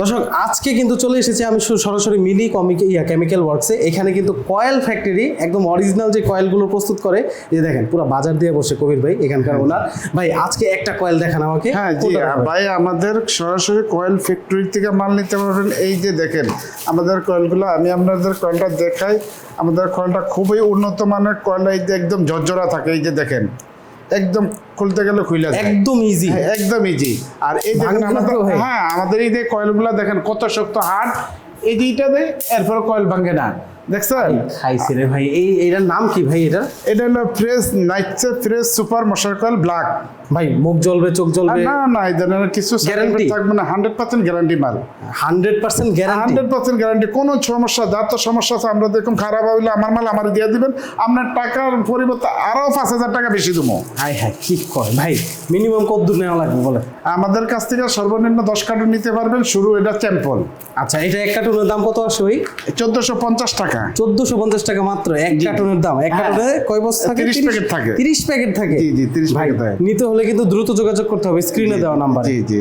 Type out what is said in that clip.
দর্শক আজকে কিন্তু চলে এসেছি আমি সরাসরি মিলি কমিক ইয়া কেমিক্যাল ওয়ার্কসে এখানে কিন্তু কয়েল ফ্যাক্টরি একদম অরিজিনাল যে কয়েলগুলো প্রস্তুত করে এই দেখেন পুরো বাজার দিয়ে বসে কবির ভাই এখানকার ওনার। ভাই আজকে একটা কয়েল দেখান আমাকে। হ্যাঁ জি ভাই আমাদের সরাসরি কয়েল ফ্যাক্টরি থেকে মাল নিতে পারবেন। এই যে দেখেন আমাদের কয়েলগুলো আমি আপনাদের কয়েলটা দেখাই। আমাদের কয়েলটা খুবই উন্নত মানের কয়েল এই যে একদম ঝরঝরা থাকে এই যে দেখেন। একদম খুলতে গেলে খুলে যায়। একদম ইজি হ্যাঁ, একদম ইজি আর এই দেখেন আমাদের হ্যাঁ আমাদের এই যে কয়েলগুলো দেখেন কত শক্ত হাট এই যেটা দেয় এরপর কয়েল ভাঙে না। দেখছেন? খাইছে রে ভাই। এই এইটার নাম কি ভাই এটা? এটা হলো ফ্রেশ নাইটসে ফ্রেশ সুপার মশার কয়েল ব্ল্যাক। ভাই মুখ জ্বলবে চোখ জ্বলবে। না না ধরনের কিছু effect থাকবে না হান্ড্রেড পার্সেন্ট গ্যারান্টি মাল। Hundred percent guarantee hundred percent guarantee কোনো সমস্যা যার তো সমস্যা আছে আমরা দেখুন খারাপ হইলে আমার মাল আমার দিয়ে দিবেন আপনার টাকার পরিবর্তে আরও পাঁচ হাজার টাকা বেশি দেবো। হাই হাই কি কয়? ভাই মিনিমাম কত দূর নেওয়া লাগবে বলে আমাদের কাছ থেকে সর্বনিম্ন দশ কার্টুন নিতে পারবেন শুরু এটা চ্যাম্পল আচ্ছা এটা এক কার্টুনের দাম কত আসে ভাই? চোদ্দোশো পঞ্চাশ টাকা। চোদ্দশো পঞ্চাশ টাকা মাত্র এক কার্টনের দাম। এক কার্টনে কয় বস্তা থাকে 30 প্যাকেট থাকে। তিরিশ প্যাকেট থাকে? জি, জি, 30 প্যাকেট থাকে। নিতে হলে কিন্তু দ্রুত যোগাযোগ করতে হবে স্ক্রিনে দেওয়া নাম্বার। জি জি।